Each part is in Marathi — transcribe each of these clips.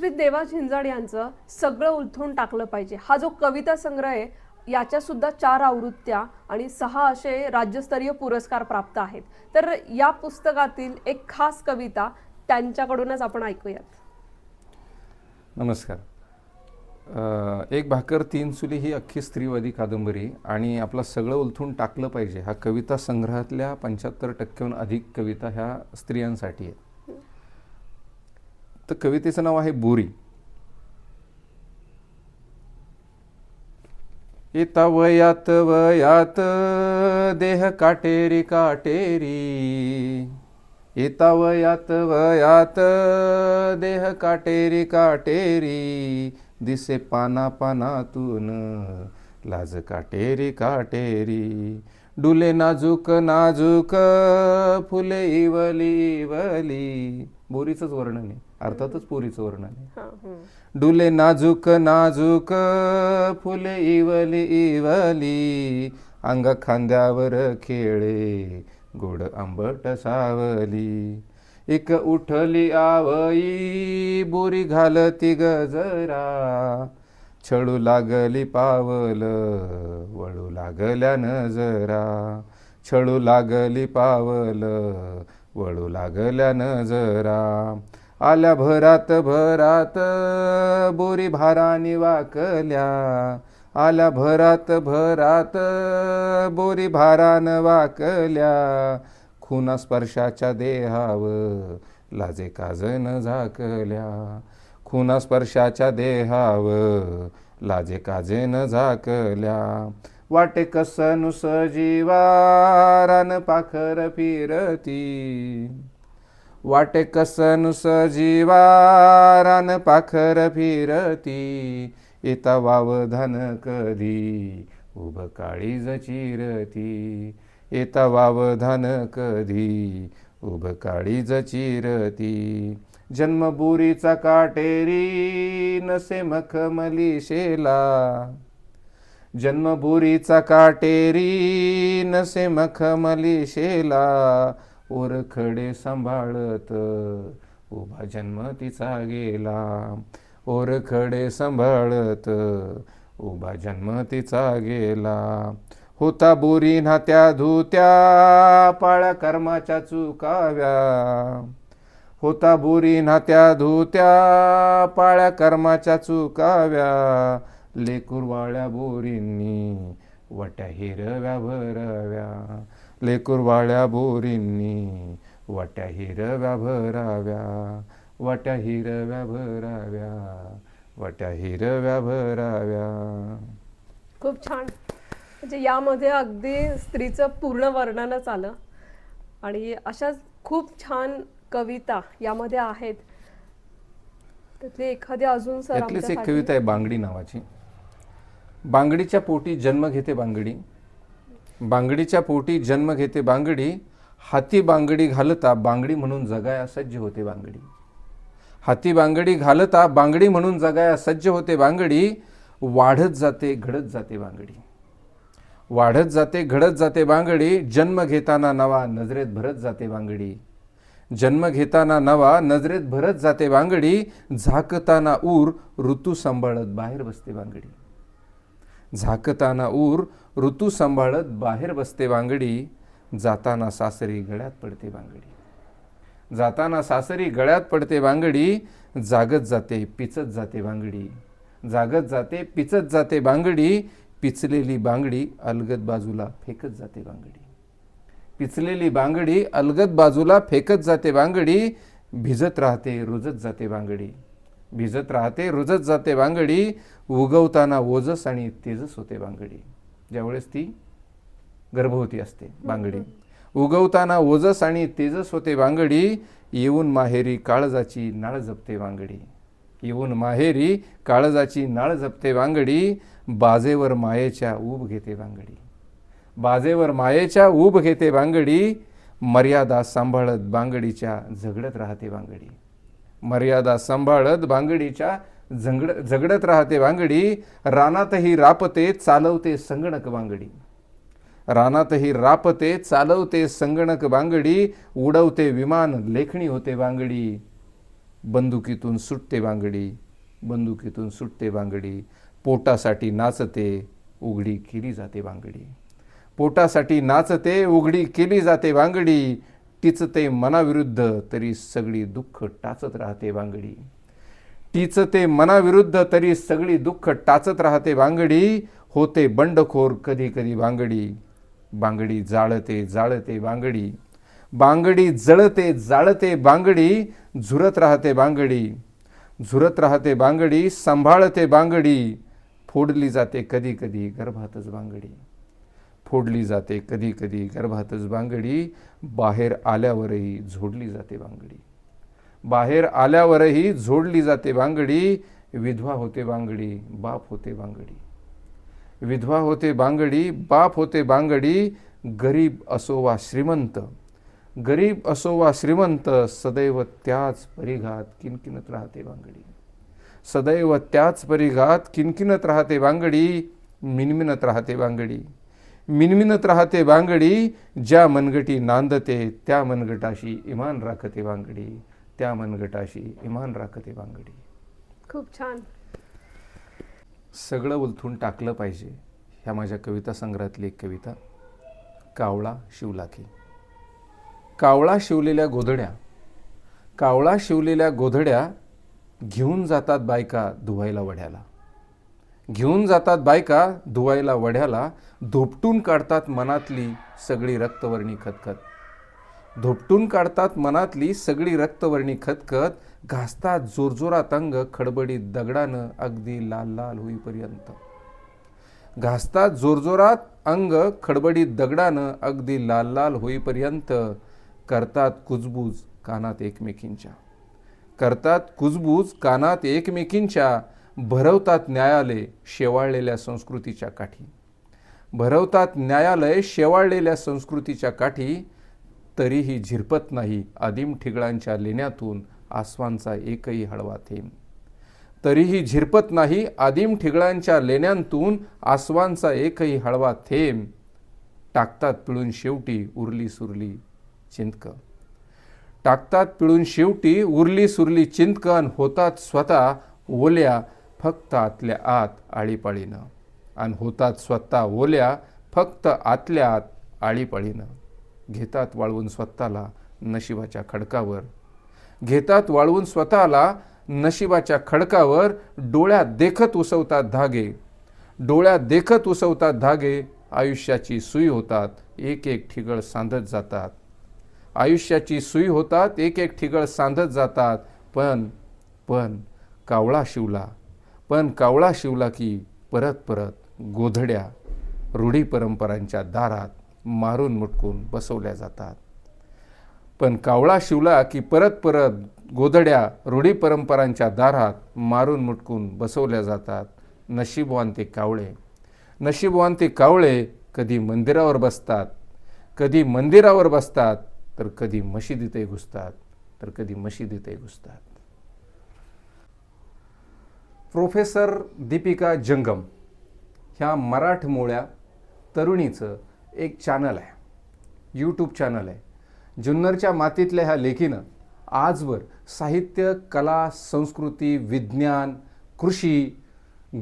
श्री देवा झिंजाड यांचं सगळं उलथून टाकलं पाहिजे. हा जो कविता संग्रह आहे याच्या सुद्धा चार आवृत्त्या आणि सहा असे राज्यस्तरीय पुरस्कार प्राप्त आहेत. तर या पुस्तकातील एक खास कविता त्यांच्याकडूनच आपण ऐकूयात. नमस्कार. एक भाकर तीन चुली ही अख्खी स्त्रीवादी कादंबरी आणि आपलं सगळं उलथून टाकलं पाहिजे. हा कविता संग्रहातल्या पंच्याहत्तर टक्क्याहून अधिक कविता ह्या स्त्रियांसाठी आहेत. तर कवितेचं नाव आहे बोरी. येता वयात वयात देह काटेरी काटेरी. येता वयात वयात देह काटेरी काटेरी. दिसे पाना पानातून लाज काटेरी काटेरी. डुले नाजूक नाजूक फुले इवली इवली. बोरीचंच वर्णन आहे. अर्थातच पोरीचं वर्णन आहे. डुले नाजूक नाजूक फुले इवली इवली अंग खांद्यावर खेळे गोड आंबट सावली. एक उठली आवई बोरी घालती गजरा छळू लागली पावल वळू लागल्या नजरा. छळू लागली पावल वळू लागल्या नजरा. आल्या भरात भरात बोरी भारानी वाकल्या. आल्या भरात भरात बोरी भारान वाकल्या. खुना स्पर्शाच्या देहाव लाजे काजन झाकल्या. खुना स्पर्शाच्या देहाव लाजे काजेन झाकल्या. वाटे कसनुस जीवारान पाखर फिरती. वाटे कसनुस जीवारान पाखर फिरती. येता वावधान कधी उभ काळीज चिरती येता वावधान कधी उभ काळीज चिरती जन्मबुरीचा काटेरी नसे मखमली शेला. जन्मबुरीचा काटेरी नसे मखमली शेला ओरखडे सांभाळत उभा जन्म तिचा गेला. ओरखडे सांभाळत उभा जन्म तिचा गेला. होता बोरी नात्या धुत्या पाळ्या कर्माच्या चुकाव्या. होता बोरी नात्या धुत्या पाळ्या कर्माच्या चुकाव्या. लेकुरवाळ्या बोरींनी वट्या हिरव्या भराव्या. लेकुरवाळ्या बोरींनी वट्या हिरव्या भराव्या. वट्या हिरव्या भराव्या वट्या हिरव्या भराव्या. खूप छान. म्हणजे यामध्ये अगदी स्त्रीचं पूर्ण वर्णनच आलं. आणि अशाच खूप छान कविता यामध्ये आहेत. त्यातली एखादी अजून सर एक कविता आहे बांगडी नावाची. बांगडीच्या पोटी जन्म घेते बांगडी. बांगडीच्या पोटी जन्म घेते बांगडी. हाती बांगडी घालता बांगडी म्हणून जगाय सज्ज होते बांगडी. हाती बांगडी घालता बांगडी म्हणून जगाय सज्ज होते बांगडी. वाढत जाते घडत जाते बांगडी. वाढत जाते घडत जाते बांगडी. जन्म घेताना नवा नजरेत भरत जाते बांगडी. जन्म घेताना नवा नजरेत भरत जाते बांगडी. झाकताना ऊर ऋतू सांभाळत बाहेर बसते बांगडी. झाकताना ऊर ऋतू सांभाळत बाहेर बसते बांगडी जाताना सासरी गळ्यात पडते बांगडी जाताना सासरी गळ्यात पडते बांगडी जागत जाते पिचत जाते बांगडी जागत जाते पिचत जाते बांगडी पिचलेली बांगडी अलगद बाजूला फेकत जाते बांगडी पिचलेली बांगडी अलगद बाजूला फेकत जाते बांगडी भिजत राहते रुजत जाते बांगडी भिजत राहते रुजत जाते बांगडी उगवताना ओजस आणि तेजस होते बांगडी ज्यावेळेस ती गर्भवती असते बांगडी उगवताना ओजस आणि तेजस होते बांगडी येऊन माहेरी काळजाची नाळ जपते बांगडी येऊन माहेरी काळजाची नाळ जपते बांगडी बाजेवर मायेच्या ऊब घेते बांगडी बाजेवर मायेच्या ऊब घेते बांगडी मर्यादा सांभाळत बांगडीच्या झगडत राहते बांगडी मर्यादा सांभाळत भांगडीच्या झंगड झगडत राहते भांगडी. रानातही रापते चालवते संगणक बांगडी रानातही रापते चालवते संगणक बांगडी उडवते विमान लेखणी होते बांगडी बंदुकीतून सुटते बांगडी बंदुकीतून सुटते बांगडी पोटासाठी नाचते उघडी केली जाते बांगडी पोटासाठी नाचते उघडी केली जाते बांगडी तिचं ते मनाविरुद्ध तरी सगळी दुःख टाचत राहते बांगडी ते मनाविरुद्ध तरी सगळी दुःख टाचत राहते बांगडी होते बंडखोर कधी कधी बांगडी बांगडी जाळते जाळते बांगडी बांगडी जळते जाळते बांगडी झुरत राहते बांगडी झुरत राहते बांगडी सांभाळते बांगडी फोडली जाते कधी कधी गर्भातच बांगडी फोडली जाते. कधी कधी गर्भातच बांगडी बाहेर आल्यावरही झोडली जाते बांगडी. बाहेर आल्यावरही झोडली जाते बांगडी विधवा होते बांगडी बाप होते बांगडी. विधवा होते बांगडी बाप होते बांगडी गरीब असो वा श्रीमंत. गरीब असो वा श्रीमंत सदैव त्याच परिघात किनकिनत राहते बांगडी. सदैव त्याच परिघात किनकिनत राहते बांगडी मिनमिनत राहते बांगडी. मिनमिनत राहते बांगडी ज्या मनगटी नांदते त्या मनगटाशी इमान राखते बांगडी त्या मनगटाशी इमान राखते बांगडी खूप छान. सगळं उलथून टाकलं पाहिजे. ह्या माझ्या कविता संग्रहातली एक कविता कावळा शिवलाखी. कावळा शिवलेल्या गोधड्या कावळा शिवलेल्या गोधड्या घेऊन जातात बायका धुवायला वड्याला घेऊन जातात बायका धुवायला वढ्याला धोपटून काढतात मनातली सगळी रक्तवर्णी खतखत. धोपटून काढतात मनातली सगळी रक्तवर्णी खतखत घासतात जोरजोरात अंग खडबडीत दगडानं अगदी लाल लाल होईपर्यंत. घासतात जोरजोरात अंग खडबडीत दगडानं अगदी लाल लाल होईपर्यंत करतात कुजबूज कानात एकमेकींच्या. करतात कुजबूज कानात एकमेकींच्या भरवतात न्यायालय शेवाळलेल्या संस्कृतीच्या काठी. भरवतात न्यायालय शेवाळलेल्या संस्कृतीच्या काठी तरीही झिरपत नाही आदिम ठिगळांच्या लेण्यातून आसवांचा एकही हळवा थेंब. तरीही झिरपत नाही आदिम ठिगळांच्या लेण्यांतून आसवांचा एकही हळवा थेंब. टाकतात पिळून शेवटी उरली सुरली चिंतक. टाकतात पिळून शेवटी उरली सुरली चिंतकन होतात स्वतः ओल्या फक्त आतल्या आत आळीपाळीनं. आणि होतात स्वतः ओल्या फक्त आतल्या आत आळीपाळीनं. घेतात वाळवून स्वतःला नशिबाच्या खडकावर. घेतात वाळवून स्वतःला नशिबाच्या खडकावर डोळ्यात देखत उसवतात धागे. डोळ्यात देखत उसवतात धागे. आयुष्याची सुई होतात एक एक ठिगळ सांधत जातात. आयुष्याची सुई होतात एक एक ठिगळ सांधत जातात. पण पण कावळा शिवला. पण कावळा शिवला की परत परत गोधड्या रूढी परंपरांच्या दारात मारून मुटकून बसवल्या जातात. पण कावळा शिवला की परत परत गोधड्या रूढी परंपरांच्या दारात मारून मुटकून बसवल्या जातात. नशीबवान ते कावळे. नशीबवान ते कावळे कधी मंदिरावर बसतात. कधी मंदिरावर बसतात तर कधी मशिदीतही घुसतात. तर कधी मशिदीतही घुसतात. प्रोफेसर दीपिका जंगम ह्या मराठमोळ्या तरुणीचं एक चॅनल आहे. यूट्यूब चॅनल आहे. जुन्नरच्या मातीतल्या ह्या लेखीनं आजवर साहित्य कला संस्कृती विज्ञान कृषी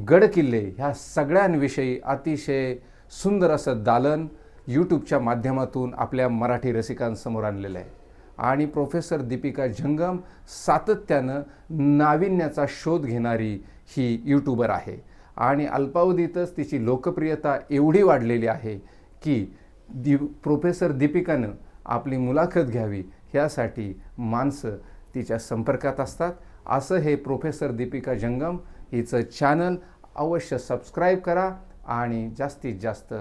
गडकिल्ले ह्या सगळ्यांविषयी अतिशय सुंदर असं दालन यूट्यूबच्या माध्यमातून आपल्या मराठी रसिकांसमोर आणलेलं आहे. आणि प्रोफेसर दीपिका जंगम सातत्यानं नाविन्याचा शोध घेणारी ही यूट्यूबर आहे. आणि अल्पावधीतच तिची लोकप्रियता एवढी वाढलेली आहे की दि प्रोफेसर दीपिकानं आपली मुलाखत घ्यावी ह्यासाठी माणसं तिच्या संपर्कात असतात. असं हे प्रोफेसर दीपिका जंगम हिचं चॅनल अवश्य सबस्क्राईब करा आणि जास्तीत जास्त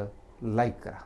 लाईक करा.